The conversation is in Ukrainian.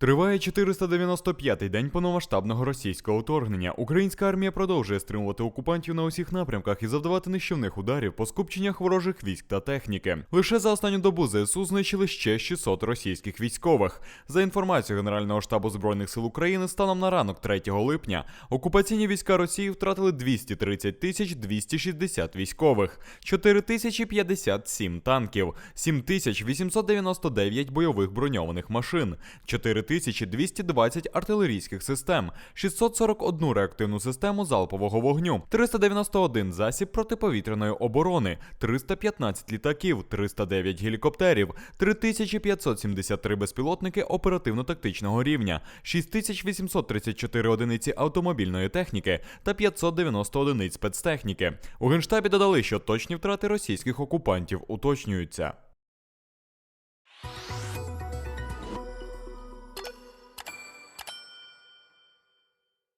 Триває 495-й день повномасштабного російського вторгнення. Українська армія продовжує стримувати окупантів на усіх напрямках і завдавати нищівних ударів по скупченнях ворожих військ та техніки. Лише за останню добу ЗСУ знищили ще 600 російських військових. За інформацією Генерального штабу збройних сил України, станом на ранок 3 липня окупаційні війська Росії втратили 230 тисяч 260 військових, 4 тисячі 57 танків, 7 тисяч 899 бойових броньованих машин, 4220 артилерійських систем, 641 реактивну систему залпового вогню, 391 засіб протиповітряної оборони, 315 літаків, 309 гелікоптерів, 3573 безпілотники оперативно-тактичного рівня, 6834 одиниці автомобільної техніки та 590 одиниць спецтехніки. У генштабі додали, що точні втрати російських окупантів уточнюються.